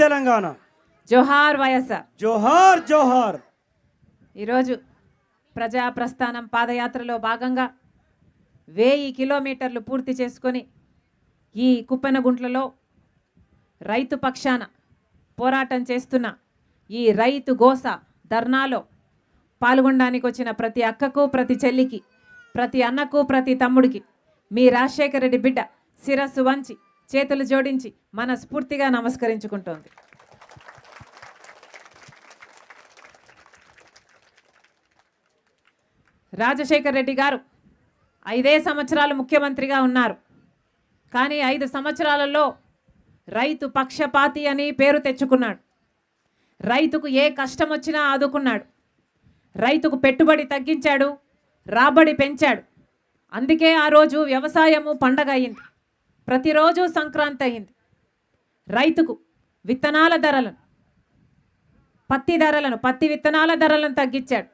తెలంగాణ. జోహార్ వైఎస్ఆర్ జోహార్ జోహార్. ఈరోజు ప్రజా ప్రస్థానం పాదయాత్రలో భాగంగా వెయ్యి కిలోమీటర్లు పూర్తి చేసుకొని ఈ కుప్పెనగుంట్లలో రైతు పక్షాన పోరాటం చేస్తున్న ఈ రైతు గోస ధర్నాలో పాల్గొనడానికి వచ్చిన ప్రతి అక్కకు ప్రతి చెల్లికి ప్రతి అన్నకు ప్రతి తమ్ముడికి మీ రాజశేఖర రెడ్డి బిడ్డ శిరస్సు వంచి చేతులు జోడించి మనస్ఫూర్తిగా నమస్కరించుకుంటోంది. రాజశేఖర్ రెడ్డి గారు ఐదే సంవత్సరాలు ముఖ్యమంత్రిగా ఉన్నారు. కానీ ఐదు సంవత్సరాలలో రైతు పక్షపాతి అని పేరు తెచ్చుకున్నాడు. రైతుకు ఏ కష్టం వచ్చినా ఆదుకున్నాడు. రైతుకు పెట్టుబడి తగ్గించాడు రాబడి పెంచాడు. అందుకే ఆ రోజు వ్యవసాయము పండగ అయింది. ప్రతిరోజు సంక్రాంతి అయింది. రైతుకు విత్తనాల ధరలను పత్తి ధరలను పత్తి విత్తనాల ధరలను తగ్గించాడు.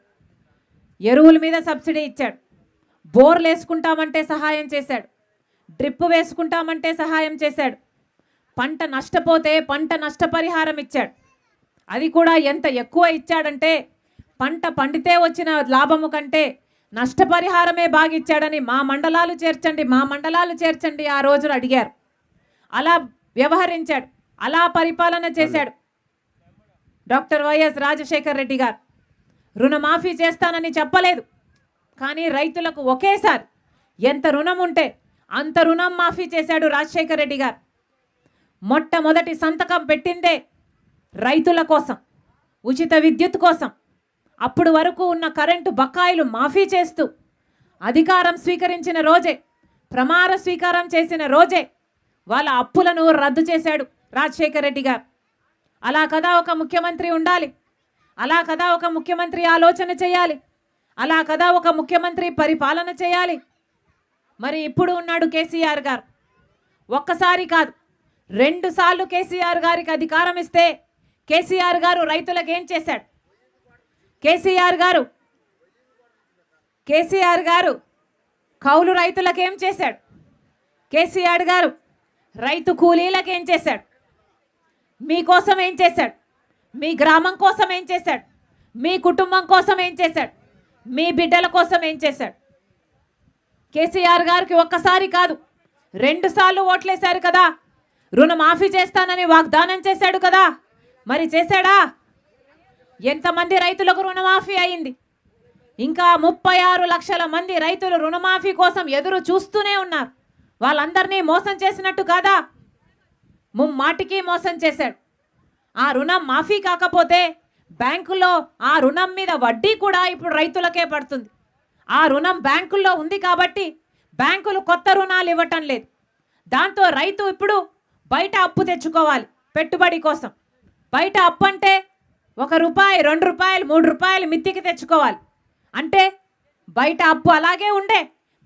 ఎరువుల మీద సబ్సిడీ ఇచ్చాడు. బోర్లు వేసుకుంటామంటే సహాయం చేశాడు. డ్రిప్ వేసుకుంటామంటే సహాయం చేశాడు. పంట నష్టపోతే పంట నష్టపరిహారం ఇచ్చాడు. అది కూడా ఎంత ఎక్కువ ఇచ్చాడంటే పంట పండితే వచ్చిన లాభము కంటే నష్టపరిహారమే బాగిచ్చాడని మా మండలాలు చేర్చండి మా మండలాలు చేర్చండి ఆ రోజున అడిగారు. అలా వ్యవహరించాడు అలా పరిపాలన చేశాడు. డాక్టర్ వైఎస్ రాజశేఖర్ రెడ్డి గారు రుణమాఫీ చేస్తానని చెప్పలేదు కానీ రైతులకు ఒకేసారి ఎంత రుణం ఉంటే అంత రుణం మాఫీ చేశాడు రాజశేఖర్ రెడ్డి గారు. మొట్టమొదటి సంతకం పెట్టిందే రైతుల కోసం ఉచిత విద్యుత్ కోసం అప్పుడు వరకు ఉన్న కరెంటు బకాయిలు మాఫీ చేస్తూ అధికారం స్వీకరించిన రోజే ప్రమాణ స్వీకారం చేసిన రోజే వాళ్ళ అప్పులను రద్దు చేశాడు రాజశేఖర్ రెడ్డి గారు. అలా కదా ఒక ముఖ్యమంత్రి ఉండాలి? అలా కదా ఒక ముఖ్యమంత్రి ఆలోచన చేయాలి? అలా కదా ఒక ముఖ్యమంత్రి పరిపాలన చేయాలి? మరి ఇప్పుడు ఉన్నాడు కేసీఆర్ గారు. ఒక్కసారి కాదు రెండు సార్లు కేసీఆర్ గారికి అధికారం ఇస్తే కేసీఆర్ గారు రైతులకు ఏం చేశాడు? కేసీఆర్ గారు కేసీఆర్ గారు కౌలు రైతులకు ఏం చేశాడు? కేసీఆర్ గారు రైతు కూలీలకు ఏం చేశాడు మీకోసం ఏం చేశాడు? మీ గ్రామం కోసం ఏం చేశాడు? మీ కుటుంబం కోసం ఏం చేశాడు? మీ బిడ్డల కోసం ఏం చేశాడు? కేసీఆర్ గారికి ఒక్కసారి కాదు రెండుసార్లు ఓట్లేశారు కదా. రుణమాఫీ చేస్తానని వాగ్దానం చేశాడు కదా. మరి చేశాడా? ఎంతమంది రైతులకు రుణమాఫీ అయింది? ఇంకా ముప్పై ఆరు లక్షల మంది రైతులు రుణమాఫీ కోసం ఎదురు చూస్తూనే ఉన్నారు. వాళ్ళందరినీ మోసం చేసినట్టు కాదా? ముమ్మాటికి మోసం చేశాడు. ఆ రుణం మాఫీ కాకపోతే బ్యాంకులో ఆ రుణం మీద వడ్డీ కూడా ఇప్పుడు రైతులకే పడుతుంది. ఆ రుణం బ్యాంకుల్లో ఉంది కాబట్టి బ్యాంకులు కొత్త రుణాలు ఇవ్వటం లేదు. దాంతో రైతు ఇప్పుడు బయట అప్పు తెచ్చుకోవాలి పెట్టుబడి కోసం. బయట అప్పు అంటే ఒక రూపాయి రెండు రూపాయలు మూడు రూపాయలు మిత్తికి తెచ్చుకోవాలి. అంటే బయట అప్పు అలాగే ఉండే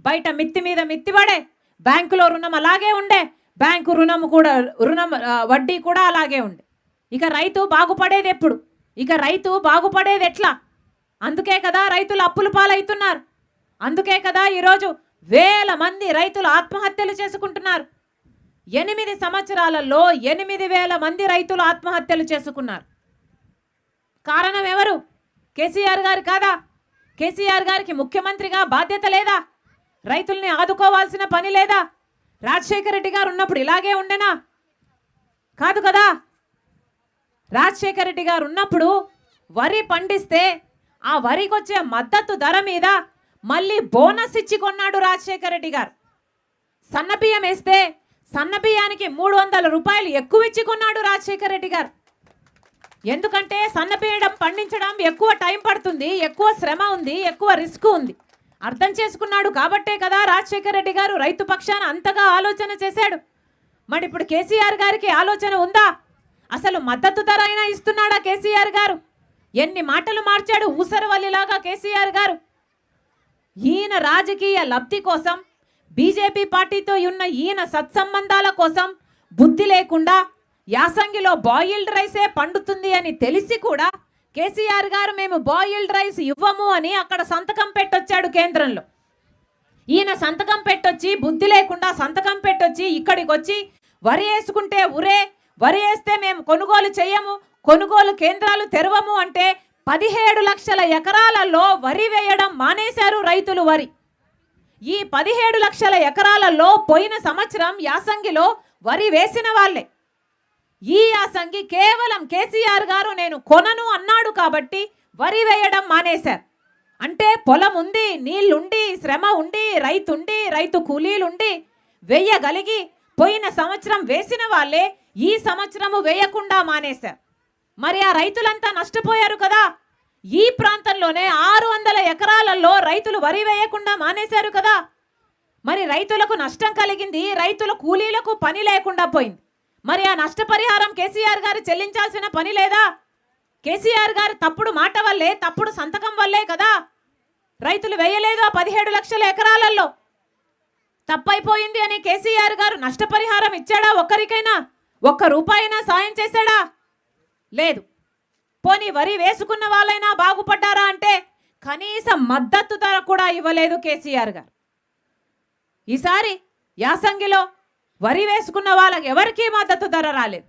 బయట మిత్తి మీద మిత్తి పడే బ్యాంకులో రుణం అలాగే ఉండే బ్యాంకు రుణం కూడా రుణం వడ్డీ కూడా అలాగే ఉండే. ఇక రైతు బాగుపడేది ఎప్పుడు? ఇక రైతు బాగుపడేది ఎట్లా? అందుకే కదా రైతులు అప్పుల పాలవుతున్నారు. అందుకే కదా ఈరోజు వేల మంది రైతులు ఆత్మహత్యలు చేసుకుంటున్నారు. ఎనిమిది సంవత్సరాలలో ఎనిమిది వేల మంది రైతులు ఆత్మహత్యలు చేసుకున్నారు. కారణం ఎవరు? కేసీఆర్ గారు కాదా? కేసీఆర్ గారికి ముఖ్యమంత్రిగా బాధ్యత లేదా? రైతుల్ని ఆదుకోవాల్సిన పని లేదా? రాజశేఖర రెడ్డి గారు ఉన్నప్పుడు ఇలాగే ఉండెనా? కాదు కదా? రాజశేఖర రెడ్డి గారు ఉన్నప్పుడు వరి పండిస్తే ఆ వరికి వచ్చే మద్దతు ధర మీద మళ్ళీ బోనస్ ఇచ్చి కొన్నాడు రాజశేఖర రెడ్డి గారు. సన్నబియ్యం వేస్తే సన్నబియ్యానికి మూడు వందల రూపాయలు ఎక్కువ ఇచ్చి కొన్నాడు రాజశేఖర రెడ్డి గారు. ఎందుకంటే సన్నపీయడం పండించడం ఎక్కువ టైం పడుతుంది ఎక్కువ శ్రమ ఉంది ఎక్కువ రిస్క్ ఉంది. అర్థం చేసుకున్నాడు కాబట్టే కదా రాజశేఖర రెడ్డి గారు రైతు పక్షాన అంతగా ఆలోచన చేశాడు. మరి ఇప్పుడు కేసీఆర్ గారికి ఆలోచన ఉందా? అసలు మద్దతు ధర అయినా ఇస్తున్నాడా కేసీఆర్ గారు? ఎన్ని మాటలు మార్చాడు ఊసరవల్లిలాగా కేసీఆర్ గారు? ఈయన రాజకీయ లబ్ధి కోసం బీజేపీ పార్టీతో ఉన్న ఈయన సత్సంబంధాల కోసం బుద్ధి లేకుండా యాసంగిలో బాయిల్డ్ రైసే పండుతుంది అని తెలిసి కూడా కేసీఆర్ గారు మేము బాయిల్డ్ రైస్ ఇవ్వము అని అక్కడ సంతకం పెట్టొచ్చాడు కేంద్రంలో. ఈయన సంతకం పెట్టొచ్చి బుద్ధి లేకుండా సంతకం పెట్టొచ్చి ఇక్కడికి వచ్చి వరి వేసుకుంటే ఉరే వరి వేస్తే మేము కొనుగోలు చేయము కొనుగోలు కేంద్రాలు తెరవము అంటే పదిహేడు లక్షల ఎకరాలలో వరి వేయడం మానేశారు రైతులు వరి. ఈ పదిహేడు లక్షల ఎకరాలలో పోయిన సంవత్సరం యాసంగిలో వరి వేసిన వాళ్ళే. ఈ యాసంగి కేవలం కేసీఆర్ గారు నేను కొనను అన్నాడు కాబట్టి వరి వేయడం మానేశారు. అంటే పొలం ఉంది నీళ్ళుండి శ్రమ ఉండి రైతుండి రైతు కూలీలుండి వేయగలిగి పోయిన సంవత్సరం వేసిన వాళ్ళే ఈ సంవత్సరము వేయకుండా మానేశారు. మరి ఆ రైతులంతా నష్టపోయారు కదా. ఈ ప్రాంతంలోనే ఆరు వందల ఎకరాలలో రైతులు వరి వేయకుండా మానేశారు కదా. మరి రైతులకు నష్టం కలిగింది రైతుల కూలీలకు పని లేకుండా పోయింది. మరి ఆ నష్టపరిహారం కేసీఆర్ గారు చెల్లించాల్సిన పని లేదా? కేసీఆర్ గారి తప్పుడు మాట వల్లే తప్పుడు సంతకం వల్లే కదా? రైతులు వేయలేదు ఆ పదిహేడు లక్షల ఎకరాలలో తప్పైపోయింది అని కేసీఆర్ గారు నష్టపరిహారం ఇచ్చాడా ఒక్కరికైనా? ఒక్క రూపాయినా సాయం చేశాడా? లేదు. పోనీ వరి వేసుకున్న వాళ్ళైనా బాగుపడ్డారా అంటే కనీస మద్దతు ధర కూడా ఇవ్వలేదు కేసీఆర్ గారు. ఈసారి యాసంగిలో వరి వేసుకున్న వాళ్ళకి ఎవరికీ మద్దతు ధర రాలేదు.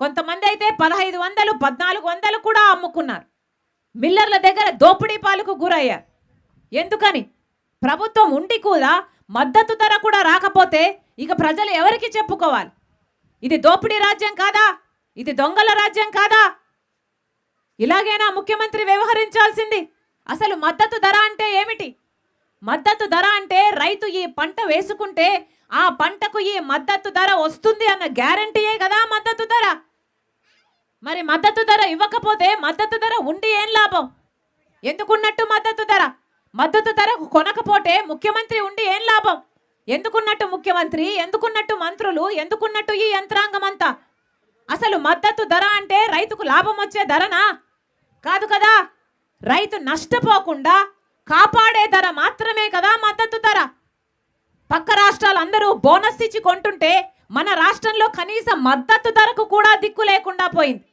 కొంతమంది అయితే పదహైదు వందలు పద్నాలుగు వందలు కూడా అమ్ముకున్నారు. మిల్లర్ల దగ్గర దోపిడీ పాలకు గురయ్యారు. ఎందుకని? ప్రభుత్వం ఉండి కూడా మద్దతు ధర కూడా రాకపోతే ఇక ప్రజలు ఎవరికి చెప్పుకోవాలి? ఇది దోపిడీ రాజ్యం కాదా? ఇది దొంగల రాజ్యం కాదా? ఇలాగైనా ముఖ్యమంత్రి వ్యవహరించాల్సింది? అసలు మద్దతు ధర అంటే ఏమిటి? మద్దతు ధర అంటే రైతు ఈ పంట వేసుకుంటే ఆ పంటకు ఈ మద్దతు ధర వస్తుంది అన్న గ్యారంటీయే కదా మద్దతు ధర. మరి మద్దతు ధర ఇవ్వకపోతే మద్దతు ధర ఉండి ఏం లాభం? ఎందుకున్నట్టు మద్దతు ధర? మద్దతు ధర కొనకపోతే ముఖ్యమంత్రి ఉండి ఏం లాభం? ఎందుకున్నట్టు ముఖ్యమంత్రి? ఎందుకున్నట్టు మంత్రులు? ఎందుకున్నట్టు ఈ యంత్రాంగం అంతా? అసలు మద్దతు ధర అంటే రైతుకు లాభం వచ్చే ధరనా? కాదు కదా. రైతు నష్టపోకుండా కాపాడే ధర మాత్రమే కదా మద్దతు ధర. పక్క రాష్ట్రాలు అందరూ బోనస్ ఇచ్చి కొంటుంటే మన రాష్ట్రంలో కనీసం మద్దతు ధరకు కూడా దిక్కు లేకుండా పోయింది.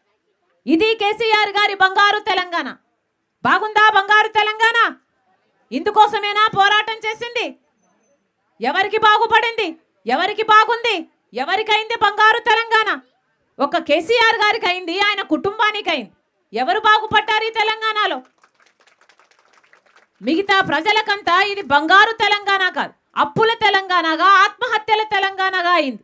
ఇది కేసీఆర్ గారి బంగారు తెలంగాణ. బాగుందా బంగారు తెలంగాణ? ఇందుకోసమేనా పోరాటం చేసింది? ఎవరికి బాగుపడింది? ఎవరికి బాగుంది? ఎవరికైంది బంగారు తెలంగాణ? ఒక కేసీఆర్ గారికి అయింది ఆయన కుటుంబానికి అయింది ఎవరు బాగుపడ్డారు ఈ తెలంగాణలో? మిగతా ప్రజలకంతా ఇది బంగారు తెలంగాణ కాదు. అప్పుల తెలంగాణగా ఆత్మహత్యల తెలంగాణగా అయింది.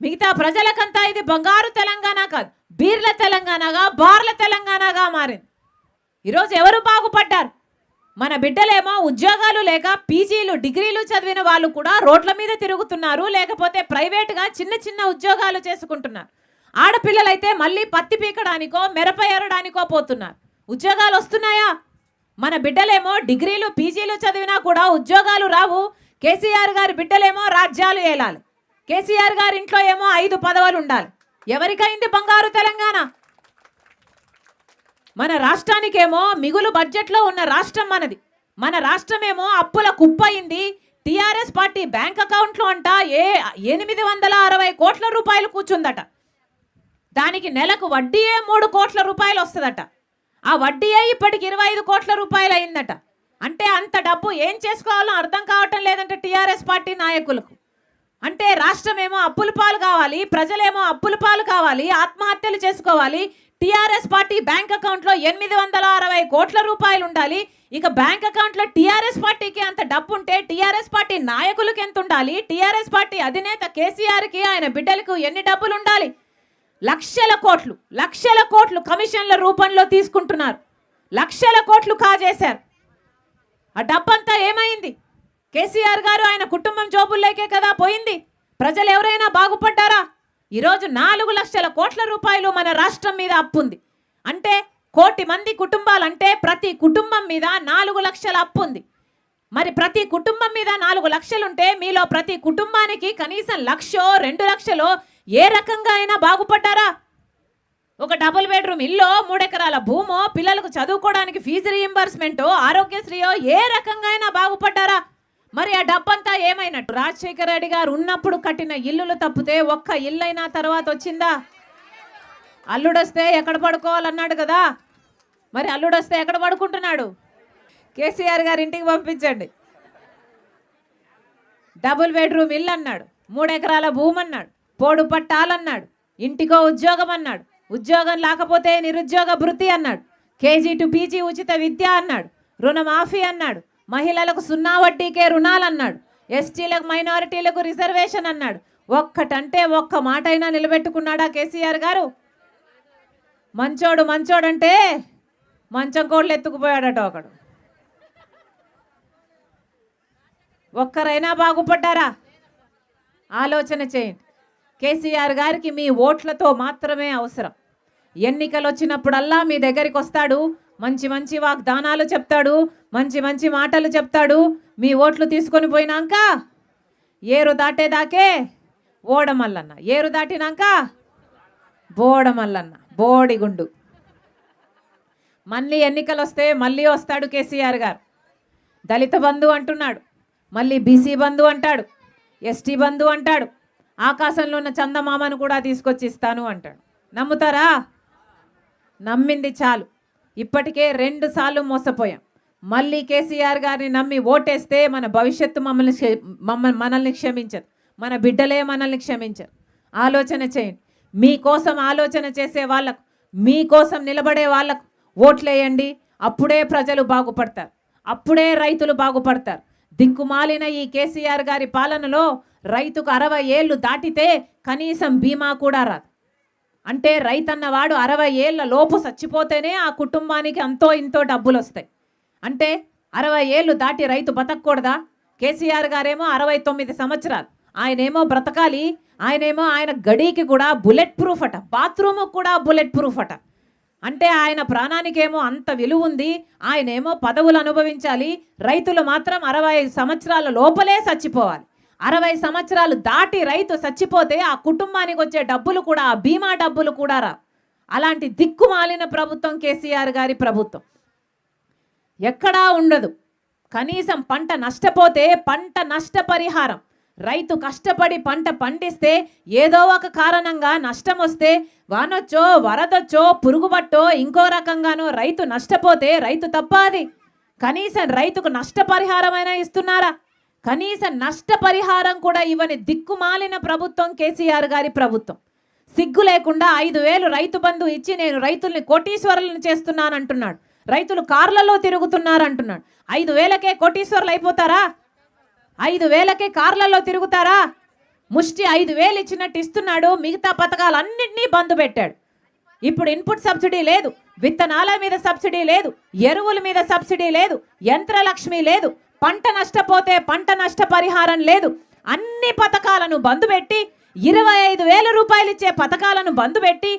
మిగతా ప్రజలకంతా ఇది బంగారు తెలంగాణ కాదు. బీర్ల తెలంగాణగా బార్ల తెలంగాణగా మారింది. ఈరోజు ఎవరు బాగుపడ్డారు? మన బిడ్డలేమో ఉద్యోగాలు లేక పీజీలు డిగ్రీలు చదివిన వాళ్ళు కూడా రోడ్ల మీద తిరుగుతున్నారు లేకపోతే ప్రైవేట్గా చిన్న చిన్న ఉద్యోగాలు చేసుకుంటున్నారు. ఆడపిల్లలైతే మళ్ళీ పత్తి పీకడానికో మిరప ఏరడానికో పోతున్నారు. ఉద్యోగాలు వస్తున్నాయా? మన బిడ్డలేమో డిగ్రీలు పీజీలు చదివినా కూడా ఉద్యోగాలు రావు. కేసీఆర్ గారి బిడ్డలేమో రాజ్యాలు ఏలాలి. కేసీఆర్ గారి ఇంట్లో ఏమో ఐదు పదవులు ఉండాలి. ఎవరికైంది బంగారు తెలంగాణ? మన రాష్ట్రానికేమో మిగులు బడ్జెట్లో ఉన్న రాష్ట్రం మనది. మన రాష్ట్రమేమో అప్పుల కుప్పయింది. టీఆర్ఎస్ పార్టీ బ్యాంక్ అకౌంట్లో అంట ఏ ఎనిమిది వందల అరవై కోట్ల రూపాయలు కూర్చుందట. దానికి నెలకు వడ్డీయే మూడు కోట్ల రూపాయలు వస్తుందట. ఆ వడ్డీయే ఇప్పటికి ఇరవై ఐదు కోట్ల రూపాయలు అయిందట అంటే అంత డబ్బు ఏం చేసుకోవాలో అర్థం కావటం లేదంటే టీఆర్ఎస్ పార్టీ నాయకులకు. అంటే రాష్ట్రం ఏమో అప్పుల పాలు కావాలి ప్రజలేమో అప్పుల పాలు కావాలి ఆత్మహత్యలు చేసుకోవాలి. టీఆర్ఎస్ పార్టీ బ్యాంక్ అకౌంట్లో ఎనిమిది వందల అరవై కోట్ల రూపాయలు ఉండాలి. ఇక బ్యాంక్ అకౌంట్లో టీఆర్ఎస్ పార్టీకి అంత డబ్బు ఉంటే టీఆర్ఎస్ పార్టీ నాయకులకు ఎంత ఉండాలి? టీఆర్ఎస్ పార్టీ అధినేత కేసీఆర్కి ఆయన బిడ్డలకు ఎన్ని డబ్బులు ఉండాలి? లక్షల కోట్లు లక్షల కోట్లు కమిషన్ల రూపంలో తీసుకుంటున్నారు. లక్షల కోట్లు కాజేశారు. ఆ డబ్బంతా ఏమైంది? కేసీఆర్ గారు ఆయన కుటుంబం జోబుల్లోకే కదా పోయింది. ప్రజలు ఎవరైనా బాగుపడ్డారా? ఈరోజు నాలుగు లక్షల కోట్ల రూపాయలు మన రాష్ట్రం మీద అప్పు ఉంది అంటే కోటి మంది కుటుంబాలంటే ప్రతి కుటుంబం మీద నాలుగు లక్షల అప్పు ఉంది మరి ప్రతి కుటుంబం మీద నాలుగు లక్షలుంటే మీలో ప్రతి కుటుంబానికి కనీసం లక్షో రెండు లక్షలో ఏ రకంగా అయినా బాగుపడ్డారా? ఒక డబుల్ బెడ్రూమ్ ఇల్లు మూడెకరాల భూమో పిల్లలకు చదువుకోవడానికి ఫీజు రీయింబర్స్మెంటో ఆరోగ్యశ్రీయో ఏ రకంగా అయినా బాగుపడ్డారా? మరి ఆ డబ్బంతా ఏమైనట్టు? రాజశేఖర రెడ్డి గారు ఉన్నప్పుడు కట్టిన ఇల్లులు తప్పితే ఒక్క ఇల్లైనా తర్వాత వచ్చిందా? అల్లుడొస్తే ఎక్కడ పడుకోవాలన్నాడు కదా? మరి అల్లుడొస్తే ఎక్కడ పడుకుంటున్నాడు? కేసీఆర్ గారి ఇంటికి పంపించండి. డబుల్ బెడ్రూమ్ ఇల్లు అన్నాడు మూడెకరాల భూమన్నాడు భూమి అన్నాడు పోడు పట్టాలన్నాడు ఇంటికో ఉద్యోగం అన్నాడు ఉద్యోగం లేకపోతే నిరుద్యోగ భృతి అన్నాడు. కేజీ టు పీజీ ఉచిత విద్య అన్నాడు. రుణమాఫీ అన్నాడు. మహిళలకు సున్నా వడ్డీకే రుణాలు అన్నాడు. ఎస్టీలకు మైనారిటీలకు రిజర్వేషన్ అన్నాడు. ఒక్కటంటే ఒక్క మాట అయినా నిలబెట్టుకున్నాడా కేసీఆర్ గారు? మంచోడు మంచోడంటే మంచం కోళ్ళు ఎత్తుకుపోయాడట ఒకడు. ఒక్కరైనా బాగుపడ్డారా? ఆలోచన చేయండి. కేసీఆర్ గారికి మీ ఓట్లతో మాత్రమే అవసరం. ఎన్నికలు వచ్చినప్పుడల్లా మీ దగ్గరికి వస్తాడు మంచి మంచి వాగ్దానాలు చెప్తాడు మంచి మంచి మాటలు చెప్తాడు మీ ఓట్లు తీసుకొని పోయినాక ఏరు దాటేదాకే ఓడమల్లన్న ఏరు దాటినాక బోడమల్లన్న బోడిగుండు. మళ్ళీ ఎన్నికలు వస్తే మళ్ళీ వస్తాడు కేసీఆర్ గారు. దళిత బంధు అంటున్నాడు మళ్ళీ బీసీ బంధు అంటాడు ఎస్టీ బంధు అంటాడు ఆకాశంలో ఉన్న చందమామను కూడా తీసుకొచ్చి ఇస్తాను అంటాడు. నమ్ముతారా? నమ్మింది చాలు. ఇప్పటికే రెండు సార్లు మోసపోయాం. మళ్ళీ కేసీఆర్ గారిని నమ్మి ఓటేస్తే మన భవిష్యత్తు మమ్మల్ని మమ్మల్ని మనల్ని క్షమించదు. మన బిడ్డలే మనల్ని క్షమించరు. ఆలోచన చేయండి. మీకోసం ఆలోచన చేసే వాళ్ళకు మీకోసం నిలబడే వాళ్ళకు ఓట్లేయండి. అప్పుడే ప్రజలు బాగుపడతారు. అప్పుడే రైతులు బాగుపడతారు. దిక్కుమాలిన ఈ కేసీఆర్ గారి పాలనలో రైతుకు అరవై ఏళ్ళు దాటితే కనీసం బీమా కూడా రాదు. అంటే రైతన్నవాడు అరవై ఏళ్ళ లోపు చచ్చిపోతేనే ఆ కుటుంబానికి అంతో ఇంతో డబ్బులు వస్తాయి అంటే అరవై ఏళ్ళు దాటి రైతు బతకూడదా కేసీఆర్ గారేమో అరవై తొమ్మిది సంవత్సరాలు. ఆయనేమో బ్రతకాలి. ఆయనేమో ఆయన గడికి కూడా బుల్లెట్ ప్రూఫ్ అట. బాత్రూమ్ కూడా బుల్లెట్ ప్రూఫ్ అట. అంటే ఆయన ప్రాణానికేమో అంత విలువ ఉంది ఆయనేమో పదవులు అనుభవించాలి. రైతులు మాత్రం అరవై సంవత్సరాల లోపలే చచ్చిపోవాలి. అరవై సంవత్సరాలు దాటి రైతు చచ్చిపోతే ఆ కుటుంబానికి వచ్చే డబ్బులు కూడా ఆ బీమా డబ్బులు కూడా రా. అలాంటి దిక్కుమాలిన ప్రభుత్వం కేసీఆర్ గారి ప్రభుత్వం. ఎక్కడా ఉండదు. కనీసం పంట నష్టపోతే పంట నష్టపరిహారం. రైతు కష్టపడి పంట పండిస్తే ఏదో ఒక కారణంగా నష్టం వస్తే వానొచ్చో వరదొచ్చో పురుగుబట్టో ఇంకో రకంగానో రైతు నష్టపోతే రైతు తప్ప అది కనీసం రైతుకు నష్టపరిహారమైనా ఇస్తున్నారా? కనీసం నష్టపరిహారం కూడా ఇవ్వని దిక్కుమాలిన ప్రభుత్వం కేసీఆర్ గారి ప్రభుత్వం. సిగ్గు లేకుండా ఐదు వేలు రైతు బంధు ఇచ్చి నేను రైతుల్ని కోటీశ్వరులను చేస్తున్నానంటున్నాడు. రైతులు కార్లలో తిరుగుతున్నారు అంటున్నాడు ఐదు వేలకే కోటీశ్వరులు అయిపోతారా? ఐదు వేలకే కార్లలో తిరుగుతారా? ముష్టి ఐదు వేలు ఇచ్చినట్టు ఇస్తున్నాడు. మిగతా పథకాలన్నింటినీ బంద్ పెట్టాడు. ఇప్పుడు ఇన్పుట్ సబ్సిడీ లేదు. విత్తనాల మీద సబ్సిడీ లేదు. ఎరువుల మీద సబ్సిడీ లేదు. యంత్రలక్ష్మి లేదు. పంట నష్టపోతే పంట నష్టపరిహారం లేదు. అన్ని పథకాలను బంద్ పెట్టి ఇరవై ఐదు వేల రూపాయలు ఇచ్చే పథకాలను బంద్ పెట్టి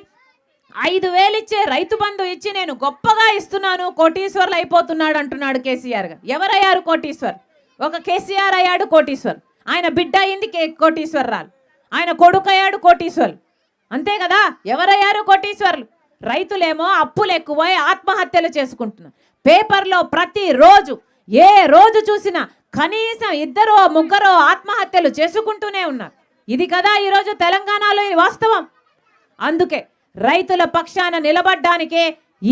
ఐదు వేలు ఇచ్చే రైతు బంధు ఇచ్చి నేను గొప్పగా ఇస్తున్నాను కోటీశ్వర్లు అయిపోతున్నాడు అంటున్నాడు కేసీఆర్ గారు. ఎవరయ్యారు కోటీశ్వర్? ఒక కేసీఆర్ అయ్యాడు కోటీశ్వర్. ఆయన బిడ్డ అయింది కే కోటీశ్వరరాలు. ఆయన కొడుకు అయ్యాడు కోటీశ్వర్. అంతే కదా? ఎవరయ్యారు కోటీశ్వర్లు? రైతులేమో అప్పులు ఎక్కువై ఆత్మహత్యలు చేసుకుంటున్నారు. పేపర్లో ప్రతిరోజు ఏ రోజు చూసినా కనీసం ఇద్దరో ముగ్గురో ఆత్మహత్యలు చేసుకుంటూనే ఉన్నారు. ఇది కదా ఈరోజు తెలంగాణలో వాస్తవం. అందుకే రైతుల పక్షాన నిలబడ్డానికే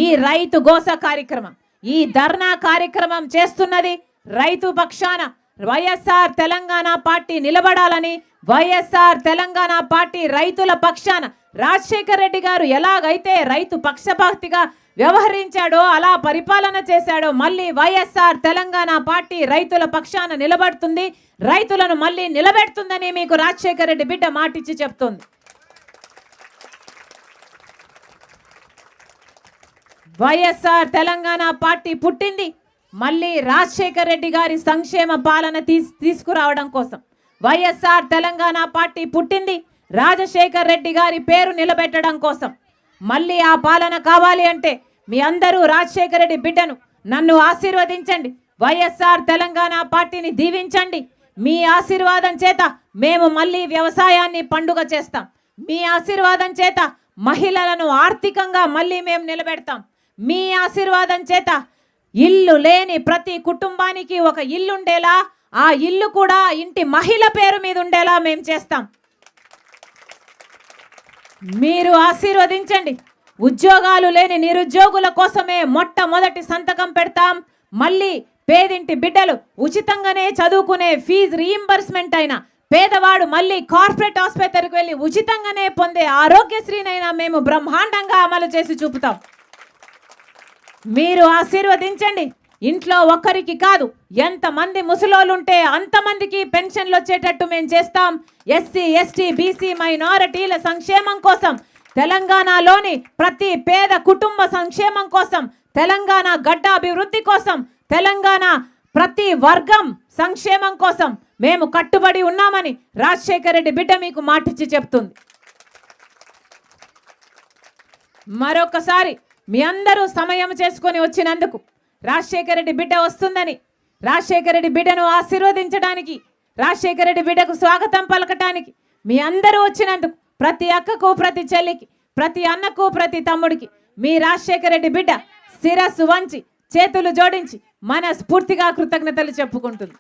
ఈ రైతు గోస కార్యక్రమం ఈ ధర్నా కార్యక్రమం చేస్తున్నది రైతు పక్షాన. వైఎస్ఆర్ తెలంగాణ పార్టీ నిలబడాలని వైఎస్ఆర్ తెలంగాణ పార్టీ రైతుల పక్షాన రాజశేఖర్ రెడ్డి గారు ఎలాగైతే రైతు పక్షపాతిగా వ్యవహరించాడో అలా పరిపాలన చేశాడో మళ్ళీ వైఎస్ఆర్ తెలంగాణ పార్టీ రైతుల పక్షాన నిలబడుతుంది. రైతులను మళ్ళీ నిలబెడుతుందని మీకు రాజశేఖర్ రెడ్డి బిడ్డ మాటిచ్చి చెప్తుంది. వైఎస్ఆర్ తెలంగాణ పార్టీ పుట్టింది. మళ్ళీ రాజశేఖర్ రెడ్డి గారి సంక్షేమ పాలన తీస్ తీసుకురావడం కోసం. వైఎస్ఆర్ తెలంగాణ పార్టీ పుట్టింది. రాజశేఖర్ రెడ్డి గారి పేరు నిలబెట్టడం కోసం. మళ్ళీ ఆ పాలన కావాలి అంటే మీ అందరూ రాజశేఖర్ రెడ్డి బిడ్డను నన్ను ఆశీర్వదించండి. వైఎస్ఆర్ తెలంగాణ పార్టీని దీవించండి. మీ ఆశీర్వాదం చేత మేము మళ్ళీ వ్యవసాయాన్ని పండుగ చేస్తాం. మీ ఆశీర్వాదం చేత మహిళలను ఆర్థికంగా మళ్ళీ మేము నిలబెడతాం. మీ ఆశీర్వాదం చేత ఇల్లు లేని ప్రతి కుటుంబానికి ఒక ఇల్లు ఉండేలా ఆ ఇల్లు కూడా ఇంటి మహిళ పేరు మీద ఉండేలా మేము చేస్తాం. మీరు ఆశీర్వదించండి. ఉద్యోగాలు లేని నిరుద్యోగుల కోసమే మొట్టమొదటి సంతకం పెడతాం. మళ్ళీ పేదింటి బిడ్డలు ఉచితంగానే చదువుకునే ఫీజు రీయింబర్స్మెంట్ అయినా పేదవాడు మళ్ళీ కార్పొరేట్ ఆసుపత్రికి వెళ్ళి ఉచితంగానే పొందే ఆరోగ్యశ్రీనైనా మేము బ్రహ్మాండంగా అమలు చేసి చూపుతాం. మీరు ఆశీర్వదించండి. ఇంట్లో ఒక్కరికి కాదు ఎంతమంది ముసలోళ్ళుంటే అంతమందికి పెన్షన్లు వచ్చేటట్టు మేము చేస్తాం. ఎస్సీ ఎస్టీ బీసీ మైనారిటీల సంక్షేమం కోసం తెలంగాణలోని ప్రతి పేద కుటుంబ సంక్షేమం కోసం తెలంగాణ గడ్డ అభివృద్ధి కోసం తెలంగాణ ప్రతి వర్గం సంక్షేమం కోసం మేము కట్టుబడి ఉన్నామని రాజశేఖర రెడ్డి బిడ్డ మీకు మాటిచ్చి చెప్తుంది. మరొకసారి మీ అందరూ సమయం చేసుకొని వచ్చినందుకు రాజశేఖర రెడ్డి బిడ్డ వస్తుందని రాజశేఖర రెడ్డి బిడ్డను ఆశీర్వదించడానికి రాజశేఖర రెడ్డి బిడ్డకు స్వాగతం పలకటానికి మీ అందరూ వచ్చినందుకు ప్రతి అక్కకు ప్రతి చెల్లికి ప్రతి అన్నకు ప్రతి తమ్ముడికి మీ రాజశేఖర రెడ్డి బిడ్డ శిరస్సు వంచి చేతులు జోడించి మనస్ఫూర్తిగా కృతజ్ఞతలు చెప్పుకుంటుంది